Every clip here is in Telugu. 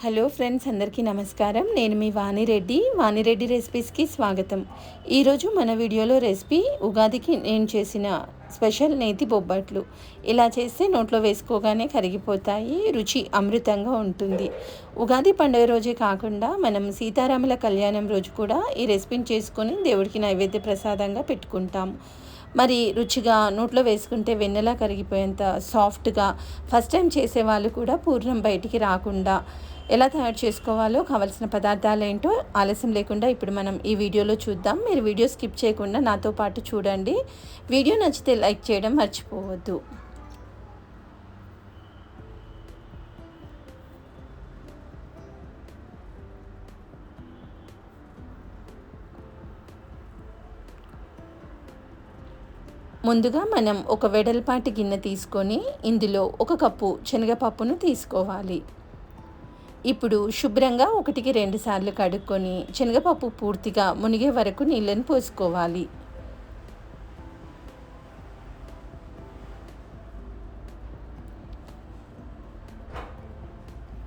హలో ఫ్రెండ్స్ అందరికీ నమస్కారం. నేను మీ వాణిరెడ్డి వాణిరెడ్డి రెసిపీస్కి స్వాగతం. ఈరోజు మన వీడియోలో రెసిపీ ఉగాదికి నేను చేసిన స్పెషల్ నేతి బొబ్బట్లు. ఇలా చేస్తే నోట్లో వేసుకోగానే కరిగిపోతాయి రుచి అమృతంగా ఉంటుంది. ఉగాది పండుగ రోజే కాకుండా మనం సీతారాముల కళ్యాణం రోజు కూడా ఈ రెసిపీని చేసుకొని దేవుడికి నైవేద్య ప్రసాదంగా పెట్టుకుంటాం. మరి రుచిగా నోట్లో వేసుకుంటే వెన్నెలా కరిగిపోయేంత సాఫ్ట్గా ఫస్ట్ టైం చేసే వాళ్ళు కూడా పూర్ణం బయటికి రాకుండా ఎలా తయారు చేసుకోవాలో కావాల్సిన పదార్థాలు ఏంటో ఆలస్యం లేకుండా ఇప్పుడు మనం ఈ వీడియోలో చూద్దాం. మీరు వీడియో స్కిప్ చేయకుండా నాతో పాటు చూడండి. వీడియో నచ్చితే లైక్ చేయడం మర్చిపోవద్దు. ముందుగా మనం ఒక వెడల్పాటి గిన్నె తీసుకొని ఇందులో ఒక కప్పు శనగపప్పును తీసుకోవాలి. ఇప్పుడు శుభ్రంగా ఒకటికి రెండు సార్లు కడుక్కొని శనగపప్పు పూర్తిగా మునిగే వరకు నీళ్ళని పోసుకోవాలి.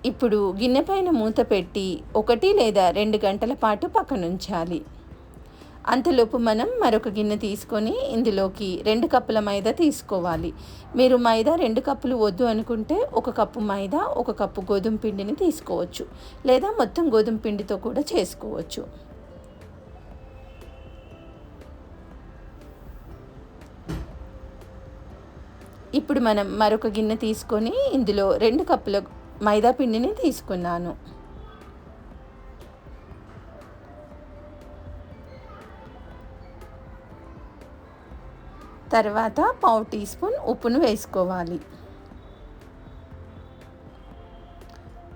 ఇప్పుడు గిన్నె పైన మూత పెట్టి ఒకటి లేదా రెండు గంటల పాటు పక్కనుంచాలి. అంతలోపు మనం మరొక గిన్నె తీసుకొని ఇందులోకి రెండు కప్పుల మైదా తీసుకోవాలి. మీరు మైదా రెండు కప్పులు వద్దు అనుకుంటే ఒక కప్పు మైదా ఒక కప్పు గోధుమ పిండిని తీసుకోవచ్చు. లేదా మొత్తం గోధుమ పిండితో కూడా చేసుకోవచ్చు. ఇప్పుడు మనం మరొక గిన్నె తీసుకొని ఇందులో రెండు కప్పుల మైదా పిండిని తీసుకున్నాను. తర్వాత పావు టీ స్పూన్ ఉప్పును వేసుకోవాలి.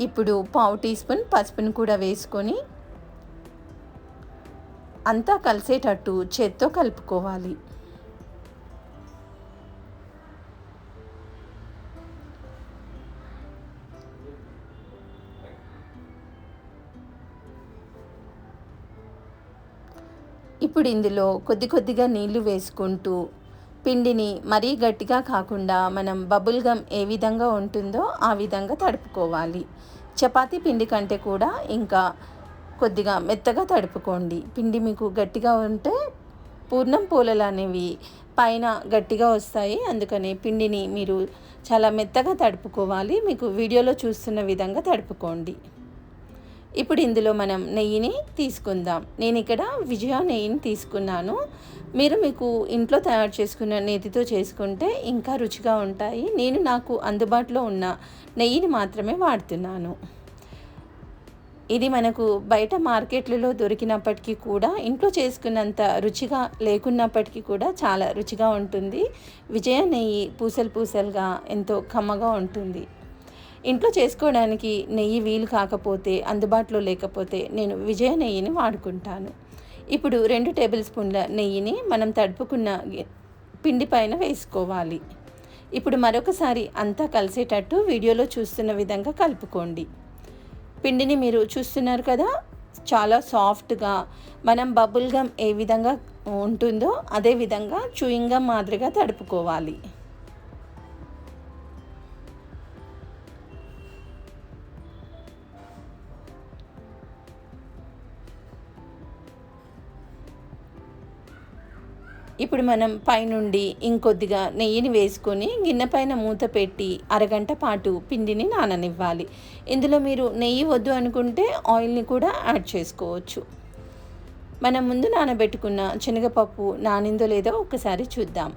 ఇప్పుడు పావు టీ స్పూన్ పసుపును కూడా వేసుకొని అంతా కలిసేటట్టు చేత్తో కలుపుకోవాలి. ఇప్పుడు ఇందులో కొద్ది కొద్దిగా నీళ్ళు వేసుకుంటూ పిండిని మరీ గట్టిగా కాకుండా మనం బబుల్ గమ్ ఏ విధంగా ఉంటుందో ఆ విధంగా తడుపుకోవాలి. చపాతీ పిండి కంటే కూడా ఇంకా కొద్దిగా మెత్తగా తడుపుకోండి. పిండి మీకు గట్టిగా ఉంటే పూర్ణం పూలలు అనేవి పైన గట్టిగా వస్తాయి. అందుకని పిండిని మీరు చాలా మెత్తగా తడుపుకోవాలి. మీకు వీడియోలో చూస్తున్న విధంగా తడుపుకోండి. ఇప్పుడు ఇందులో మనం నెయ్యిని తీసుకుందాం. నేను ఇక్కడ విజయ నెయ్యిని తీసుకున్నాను. మీరు మీకు ఇంట్లో తయారు చేసుకున్న నెయ్యితో చేసుకుంటే ఇంకా రుచిగా ఉంటాయి. నేను నాకు అందుబాటులో ఉన్న నెయ్యిని మాత్రమే వాడుతున్నాను. ఇది మనకు బయట మార్కెట్లలో దొరికినప్పటికీ కూడా ఇంట్లో చేసుకున్నంత రుచిగా లేకున్నప్పటికీ కూడా చాలా రుచిగా ఉంటుంది. విజయ నెయ్యి పూసలు పూసలుగా ఎంతో కమ్మగా ఉంటుంది. ఇంట్లో చేసుకోవడానికి నెయ్యి వీలు కాకపోతే అందుబాటులో లేకపోతే నేను విజయ నెయ్యిని వాడుకుంటాను. ఇప్పుడు రెండు టేబుల్ స్పూన్ల నెయ్యిని మనం తడుపుకున్న పిండి పైన వేసుకోవాలి. ఇప్పుడు మరొకసారి అంతా కలిసేటట్టు వీడియోలో చూస్తున్న విధంగా కలుపుకోండి. పిండిని మీరు చూస్తున్నారు కదా చాలా సాఫ్ట్గా మనం బబుల్ గమ్ ఏ విధంగా ఉంటుందో అదే విధంగా చూయింగ్ గమ్ మాదిరిగా తడుపుకోవాలి. ఇప్పుడు మనం పైనుండి ఇంకొద్దిగా నెయ్యిని వేసుకొని గిన్నె పైన మూత పెట్టి అరగంట పాటు పిండిని నాననివ్వాలి. ఇందులో మీరు నెయ్యి వద్దు అనుకుంటే ఆయిల్ని కూడా యాడ్ చేసుకోవచ్చు. మనం ముందు నానబెట్టుకున్న శనగపప్పు నానిందో లేదో ఒకసారి చూద్దాం.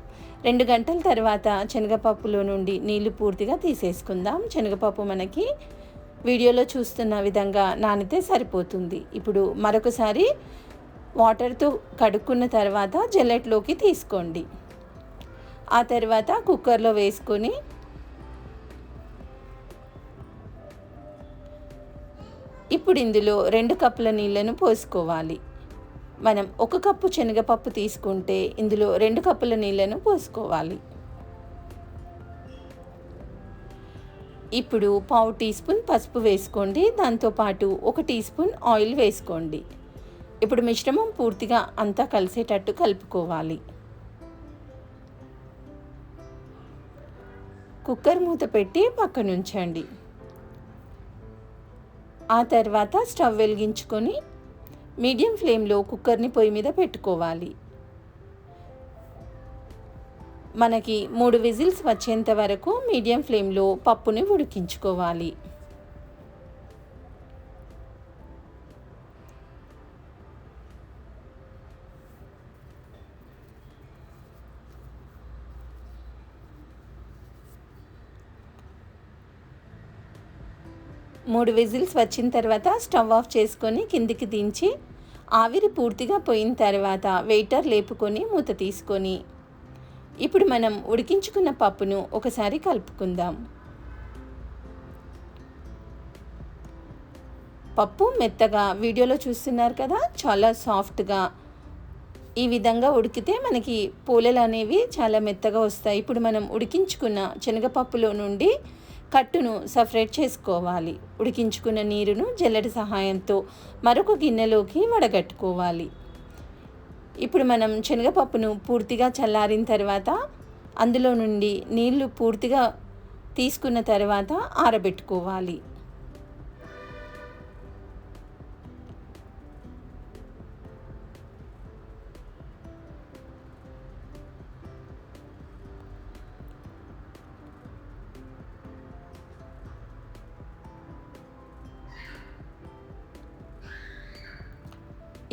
రెండు గంటల తర్వాత శనగపప్పులో నుండి నీళ్ళు పూర్తిగా తీసేసుకుందాం. శనగపప్పు మనకి వీడియోలో చూస్తున్న విధంగా నానితే సరిపోతుంది. ఇప్పుడు మరొకసారి వాటర్తో కడుక్కున్న తర్వాత జల్లెట్లోకి తీసుకోండి. ఆ తర్వాత కుక్కర్లో వేసుకొని ఇప్పుడు ఇందులో రెండు కప్పుల నీళ్ళను పోసుకోవాలి. మనం ఒక కప్పు శనగపప్పు తీసుకుంటే ఇందులో రెండు కప్పుల నీళ్ళను పోసుకోవాలి. ఇప్పుడు పావు టీ స్పూన్ పసుపు వేసుకోండి. దాంతోపాటు ఒక టీ స్పూన్ ఆయిల్ వేసుకోండి. ఇప్పుడు మిశ్రమం పూర్తిగా అంతా కలిసేటట్టు కలుపుకోవాలి. కుక్కర్ మూత పెట్టి పక్కనుంచండి. ఆ తర్వాత స్టవ్ వెలిగించుకొని మీడియం ఫ్లేమ్లో కుక్కర్ని పొయ్యి మీద పెట్టుకోవాలి. మనకి మూడు విజిల్స్ వచ్చేంత వరకు మీడియం ఫ్లేమ్లో పప్పుని ఉడికించుకోవాలి. మూడు విజిల్స్ వచ్చిన తర్వాత స్టవ్ ఆఫ్ చేసుకొని కిందికి దించి ఆవిరి పూర్తిగా పోయిన తర్వాత వెయిటర్ లేపుకొని మూత తీసుకొని ఇప్పుడు మనం ఉడికించుకున్న పప్పును ఒకసారి కలుపుకుందాం. పప్పు మెత్తగా వీడియోలో చూస్తున్నారు కదా చాలా సాఫ్ట్గా. ఈ విధంగా ఉడికితే మనకి పూలలు అనేవి చాలా మెత్తగా వస్తాయి. ఇప్పుడు మనం ఉడికించుకున్న శనగపప్పులో నుండి కట్టును సపరేట్ చేసుకోవాలి. ఉడికించుకున్న నీరును జల్లెడ సహాయంతో మరొక గిన్నెలోకి వడగట్టుకోవాలి. ఇప్పుడు మనం శనగపప్పును పూర్తిగా చల్లారిన తర్వాత అందులో నుండి నీళ్ళు పూర్తిగా తీసుకున్న తర్వాత ఆరబెట్టుకోవాలి.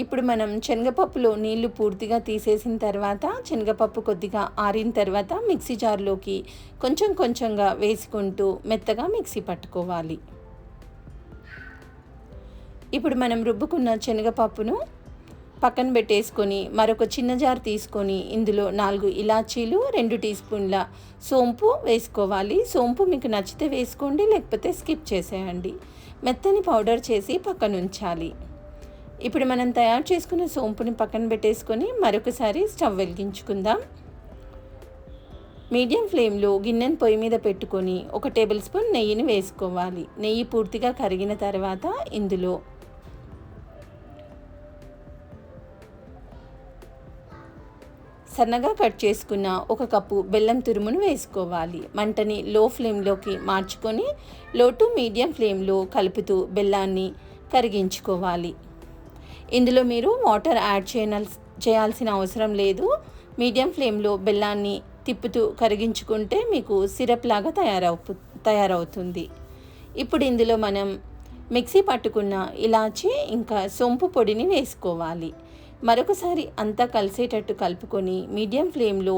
ఇప్పుడు మనం శనగపప్పులో నీళ్ళు పూర్తిగా తీసేసిన తర్వాత శనగపప్పు కొద్దిగా ఆరిన తర్వాత మిక్సీ జార్లోకి కొంచెం కొంచెంగా వేసుకుంటూ మెత్తగా మిక్సీ పట్టుకోవాలి. ఇప్పుడు మనం రుబ్బుకున్న శనగపప్పును పక్కన పెట్టేసుకొని మరొక చిన్న జార్ తీసుకొని ఇందులో నాలుగు ఇలాచీలు రెండు టీ స్పూన్ల సోంపు వేసుకోవాలి. సోంపు మీకు నచ్చితే వేసుకోండి లేకపోతే స్కిప్ చేసేయండి. మెత్తని పౌడర్ చేసి పక్కన ఉంచాలి ఇప్పుడు మనం తయారు చేసుకున్న సోంపుని పక్కన పెట్టేసుకొని మరొకసారి స్టవ్ వెలిగించుకుందాం. మీడియం ఫ్లేమ్లో గిన్నెను పొయ్యి మీద పెట్టుకొని ఒక టేబుల్ స్పూన్ నెయ్యిని వేసుకోవాలి. నెయ్యి పూర్తిగా కరిగిన తర్వాత ఇందులో సన్నగా కట్ చేసుకున్న ఒక కప్పు బెల్లం తురుమును వేసుకోవాలి. మంటని లో ఫ్లేమ్లోకి మార్చుకొని లో టు మీడియం ఫ్లేమ్లో కలుపుతూ బెల్లాన్ని కరిగించుకోవాలి. ఇందులో మీరు వాటర్ యాడ్ చేయనల్ చేయాల్సిన అవసరం లేదు. మీడియం ఫ్లేమ్లో బెల్లాన్ని తిప్పుతూ కరిగించుకుంటే మీకు సిరప్ లాగా తయారవు తయారవుతుంది. ఇప్పుడు ఇందులో మనం మిక్సీ పట్టుకున్న ఇలాచి ఇంకా సొంపు పొడిని వేసుకోవాలి. మరొకసారి అంతా కలిసేటట్టు కలుపుకొని మీడియం ఫ్లేమ్లో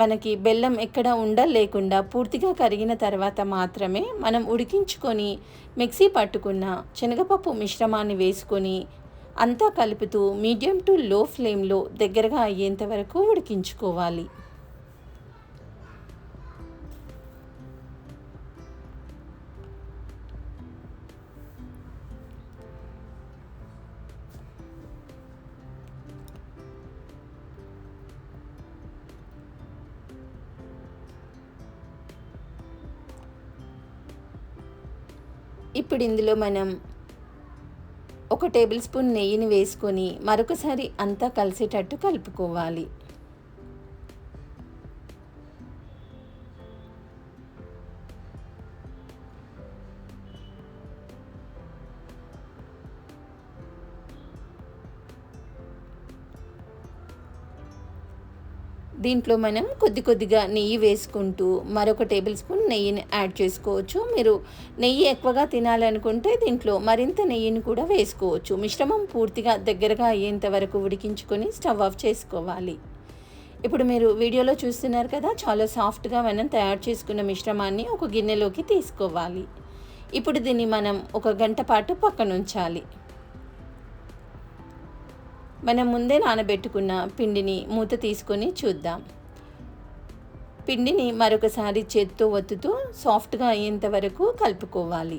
మనకి బెల్లం ఎక్కడ ఉండలేకుండా పూర్తిగా కరిగిన తర్వాత మాత్రమే మనం ఉడికించుకొని మిక్సీ పట్టుకున్న శనగపప్పు మిశ్రమాన్ని వేసుకొని అంతా కలుపుతూ మీడియం టు లో ఫ్లేమ్లో దగ్గరగా అయ్యేంత వరకు ఉడికించుకోవాలి. ఇప్పుడు ఇందులో మనం ఒక టేబుల్ స్పూన్ నెయ్యిని వేసుకొని మరొకసారి అంతా కలిసేటట్టు కలుపుకోవాలి. దీంట్లో మనం కొద్ది కొద్దిగా నెయ్యి వేసుకుంటూ మరొక టేబుల్ స్పూన్ నెయ్యిని యాడ్ చేసుకోవచ్చు. మీరు నెయ్యి ఎక్కువగా తినాలనుకుంటే దీంట్లో మరింత నెయ్యిని కూడా వేసుకోవచ్చు. మిశ్రమం పూర్తిగా దగ్గరగా అయ్యేంత వరకు ఉడికించుకొని స్టవ్ ఆఫ్ చేసుకోవాలి. ఇప్పుడు మీరు వీడియోలో చూస్తున్నారు కదా చాలా సాఫ్ట్గా మనం తయారు చేసుకున్న మిశ్రమాన్ని ఒక గిన్నెలోకి తీసుకోవాలి. ఇప్పుడు దీన్ని మనం ఒక గంట పాటు పక్కన ఉంచాలి మనం ముందే నానబెట్టుకున్న పిండిని మూత తీసుకొని చూద్దాం. పిండిని మరొకసారి చేత్తో ఒత్తుతూ సాఫ్ట్గా అయ్యేంత వరకు కలుపుకోవాలి.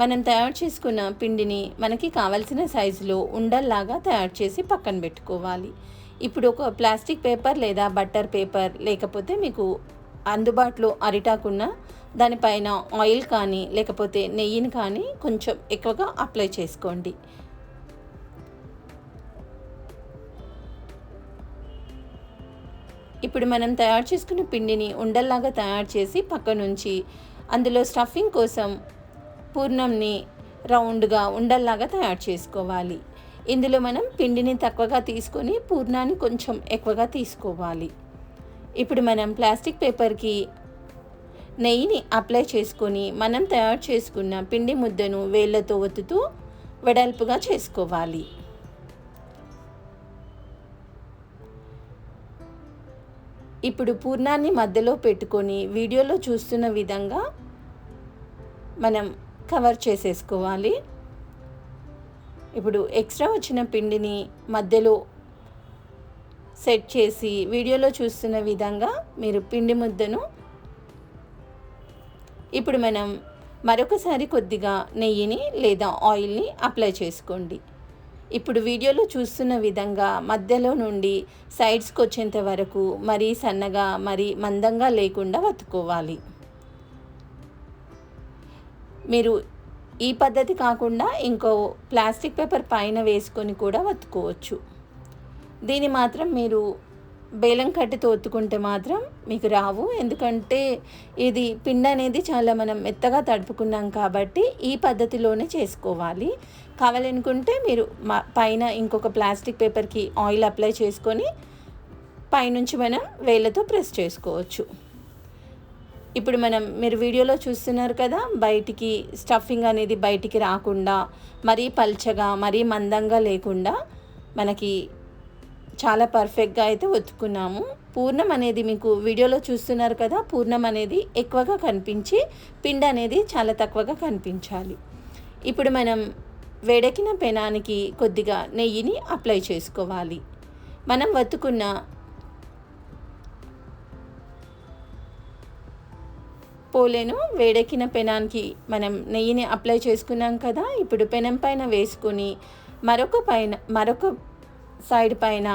మనం తయారు చేసుకున్న పిండిని మనకి కావలసిన సైజులో ఉండల్లాగా తయారు చేసి పక్కన పెట్టుకోవాలి. ఇప్పుడు ఒక ప్లాస్టిక్ పేపర్ లేదా బట్టర్ పేపర్ లేకపోతే మీకు అందుబాటులో అరిటాకున్న దానిపైన ఆయిల్ కానీ లేకపోతే నెయ్యిని కానీ కొంచెం ఎక్కువగా అప్లై చేసుకోండి. ఇప్పుడు మనం తయారు చేసుకున్న పిండిని ఉండల్లాగా తయారు చేసి పక్క నుంచి అందులో స్టఫింగ్ కోసం పూర్ణంని రౌండ్గా ఉండల్లాగా తయారు చేసుకోవాలి. ఇందులో మనం పిండిని తక్కువగా తీసుకొని పూర్ణాన్ని కొంచెం ఎక్కువగా తీసుకోవాలి. ఇప్పుడు మనం ప్లాస్టిక్ పేపర్కి నెయ్యిని అప్లై చేసుకొని మనం తయారు చేసుకున్న పిండి ముద్దను వేళ్ళతో ఒత్తుతూ వెడల్పుగా చేసుకోవాలి. ఇప్పుడు పూర్ణాన్ని మధ్యలో పెట్టుకొని వీడియోలో చూస్తున్న విధంగా మనం కవర్ చేసేసుకోవాలి. ఇప్పుడు ఎక్స్ట్రా వచ్చిన పిండిని మధ్యలో సెట్ చేసి వీడియోలో చూస్తున్న విధంగా మీరు పిండి ముద్దను ఇప్పుడు మనం మరొకసారి కొద్దిగా నెయ్యిని లేదా ఆయిల్ని అప్లై చేసుకోండి. ఇప్పుడు వీడియోలో చూస్తున్న విధంగా మధ్యలో నుండి సైడ్స్కి వచ్చేంత వరకు మరీ సన్నగా మరీ మందంగా లేకుండా వత్తుకోవాలి మీరు ఈ పద్ధతి కాకుండా ఇంకో ప్లాస్టిక్ పేపర్ పైన వేసుకొని కూడా వత్తుకోవచ్చు దీన్ని మాత్రం మీరు బేలం కట్టితో ఒత్తుకుంటే మాత్రం మీకు రావు. ఎందుకంటే ఇది పిండి అనేది చాలా మనం మెత్తగా తడుపుకున్నాం కాబట్టి ఈ పద్ధతిలోనే చేసుకోవాలి. కావాలనుకుంటే మీరు పైన ఇంకొక ప్లాస్టిక్ పేపర్కి ఆయిల్ అప్లై చేసుకొని పైనుంచి మనం వేళ్ళతో ప్రెస్ చేసుకోవచ్చు. ఇప్పుడు మనం మీరు వీడియోలో చూస్తున్నారు కదా బయటికి స్టఫింగ్ అనేది బయటికి రాకుండా మరీ పల్చగా మరీ మందంగా లేకుండా మనకి చాలా పర్ఫెక్ట్గా అయితే ఒత్తుకున్నాము. పూర్ణం అనేది మీకు వీడియోలో చూస్తున్నారు కదా పూర్ణం అనేది ఎక్కువగా కనిపించి పిండి అనేది చాలా తక్కువగా కనిపించాలి. ఇప్పుడు మనం వేడెక్కిన పెనానికి కొద్దిగా నెయ్యిని అప్లై చేసుకోవాలి. మనం వత్తుకున్న పోలేను వేడెక్కిన పెనానికి మనం నెయ్యిని అప్లై చేసుకున్నాం కదా ఇప్పుడు పెనం పైన వేసుకొని మరొక పైన మరొక సైడ్ పైన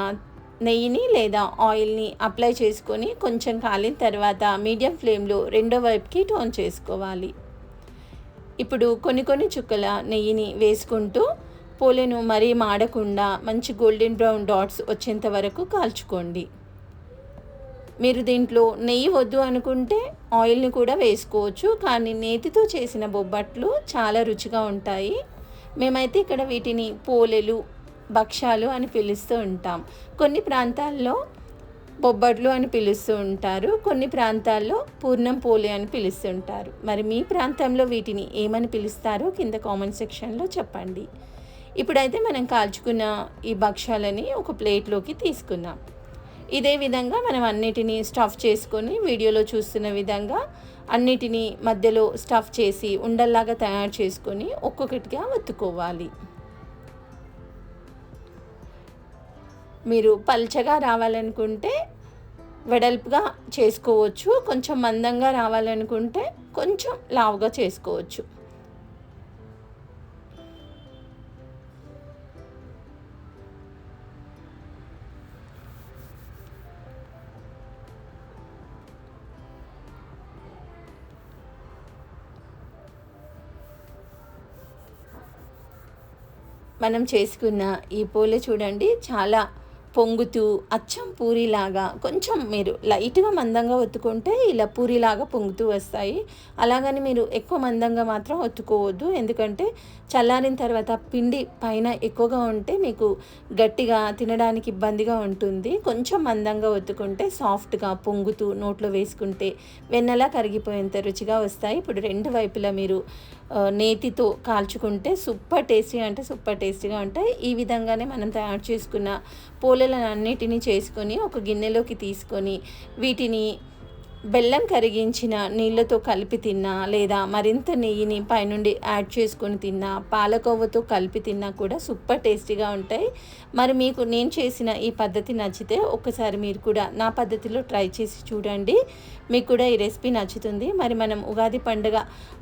నెయ్యిని లేదా ఆయిల్ని అప్లై చేసుకొని కొంచెం కాలిన తర్వాత మీడియం ఫ్లేమ్లో రెండో వైపుకి టోన్ చేసుకోవాలి. ఇప్పుడు కొన్ని కొన్ని చుక్కల నెయ్యిని వేసుకుంటూ పోలేను మరీ మాడకుండా మంచి గోల్డెన్ బ్రౌన్ డాట్స్ వచ్చేంత వరకు కాల్చుకోండి. మీరు దీంట్లో నెయ్యి వద్దు అనుకుంటే ఆయిల్ని కూడా వేసుకోవచ్చు కానీ నేతితో చేసిన బొబ్బట్లు చాలా రుచిగా ఉంటాయి. మేమైతే ఇక్కడ వీటిని పోలేలు భక్ష్యాలు అని పిలుస్తూ ఉంటాం. కొన్ని ప్రాంతాల్లో బొబ్బట్లు అని పిలుస్తూ ఉంటారు. కొన్ని ప్రాంతాల్లో పూర్ణం పోలి అని పిలుస్తుంటారు మరి మీ ప్రాంతంలో వీటిని ఏమని పిలుస్తారో? కింద కామెంట్ సెక్షన్లో చెప్పండి. ఇప్పుడైతే మనం కాల్చుకున్న ఈ భక్ష్యాలని ఒక ప్లేట్లోకి తీసుకున్నాం ఇదే విధంగా మనం అన్నిటినీ స్టఫ్ చేసుకొని వీడియోలో చూస్తున్న విధంగా అన్నిటినీ మధ్యలో స్టఫ్ చేసి ఉండల్లాగా తయారు చేసుకొని ఒక్కొక్కటిగా ఒత్తుకోవాలి. మీరు పల్చగా రావాలనుకుంటే వెడల్పుగా చేసుకోవచ్చు కొంచెం మందంగా రావాలనుకుంటే కొంచెం లావుగా చేసుకోవచ్చు. మనం చేసుకున్న ఈ పూలు చూడండి చాలా పొంగుతూ అచ్చం పూరిలాగా కొంచెం మీరు లైట్గా మందంగా ఒత్తుకుంటే ఇలా పూరిలాగా పొంగుతూ వస్తాయి. అలాగని మీరు ఎక్కువ మందంగా మాత్రం ఒత్తుకోవద్దు. ఎందుకంటే చల్లారిన తర్వాత పిండి పైన ఎక్కువగా ఉంటే మీకు గట్టిగా తినడానికి ఇబ్బందిగా ఉంటుంది. కొంచెం మందంగా ఒత్తుకుంటే సాఫ్ట్గా పొంగుతూ నోట్లో వేసుకుంటే వెన్నెలా కరిగిపోయేంత రుచిగా వస్తాయి. ఇప్పుడు రెండు వైపులా మీరు నేతితో కాల్చుకుంటే సూపర్ టేస్టీ అంటే సూపర్ టేస్టీగా ఉంటాయి. ఈ విధంగానే మనం తయారు చేసుకున్న పోలేలను అన్నిటినీ చేసుకొని ఒక గిన్నెలోకి తీసుకొని వీటిని బెల్లం కరిగించిన నీళ్ళతో కలిపి తిన్నా లేదా మరింత నెయ్యిని పైనుండి యాడ్ చేసుకొని తిన్నా పాలకోవతో కలిపి తిన్నా కూడా సూపర్ టేస్టీగా ఉంటాయి. మరి మీకు నేను చేసిన ఈ పద్ధతి నచ్చితే ఒక్కసారి మీరు కూడా నా పద్ధతిలో ట్రై చేసి చూడండి. మీకు కూడా ఈ రెసిపీ నచ్చుతుంది. మరి మనం ఉగాది పండుగ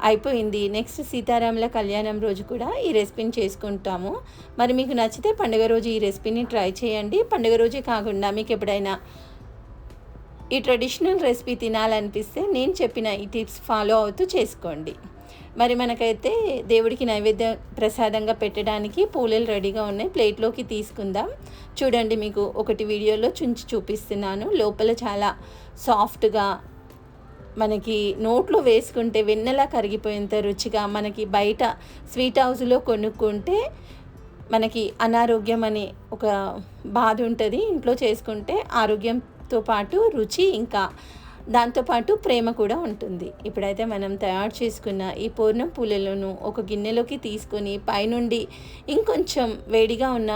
అయిపోయింది. నెక్స్ట్ సీతారాముల కళ్యాణం రోజు కూడా ఈ రెసిపీని చేసుకుంటాము. మరి మీకు నచ్చితే పండుగ రోజు ఈ రెసిపీని ట్రై చేయండి. పండుగ రోజే కాకుండా మీకు ఎప్పుడైనా ఈ ట్రెడిషనల్ రెసిపీ తినాలనిపిస్తే నేను చెప్పిన ఈ టిప్స్ ఫాలో అవుతూ చేసుకోండి. మరి మనకైతే దేవుడికి నైవేద్య ప్రసాదంగా పెట్టడానికి పూలలు రెడీగా ఉన్నాయి. ప్లేట్లోకి తీసుకుందాం. చూడండి మీకు ఒకటి వీడియోలో చుంచి చూపిస్తున్నాను. లోపల చాలా సాఫ్ట్గా మనకి నోట్లో వేసుకుంటే వెన్నెలా కరిగిపోయేంత రుచిగా మనకి బయట స్వీట్ హౌస్లో కొనుక్కుంటే మనకి అనారోగ్యం అనే ఒక బాధ ఉంటుంది. ఇంట్లో చేసుకుంటే ఆరోగ్యం తో పాటు రుచి ఇంకా దాంతోపాటు ప్రేమ కూడా ఉంటుంది. ఇప్పుడైతే మనం తయారు చేసుకున్న ఈ పూర్ణం పూలలను ఒక గిన్నెలోకి తీసుకొని పైనుండి ఇంకొంచెం వేడిగా ఉన్న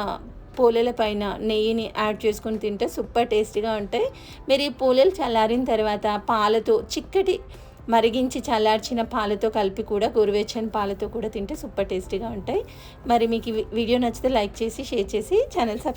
పూలల పైన నెయ్యిని యాడ్ చేసుకొని తింటే సూపర్ టేస్టీగా ఉంటాయి. మీరు ఈ పూలలు చల్లారిన తర్వాత పాలతో చిక్కటి మరిగించి చల్లార్చిన పాలతో కలిపి కూడా గోరువెచ్చని పాలతో కూడా తింటే సూపర్ టేస్టీగా ఉంటాయి. మరి మీకు వీడియో నచ్చితే లైక్ చేసి షేర్ చేసి ఛానల్ సబ్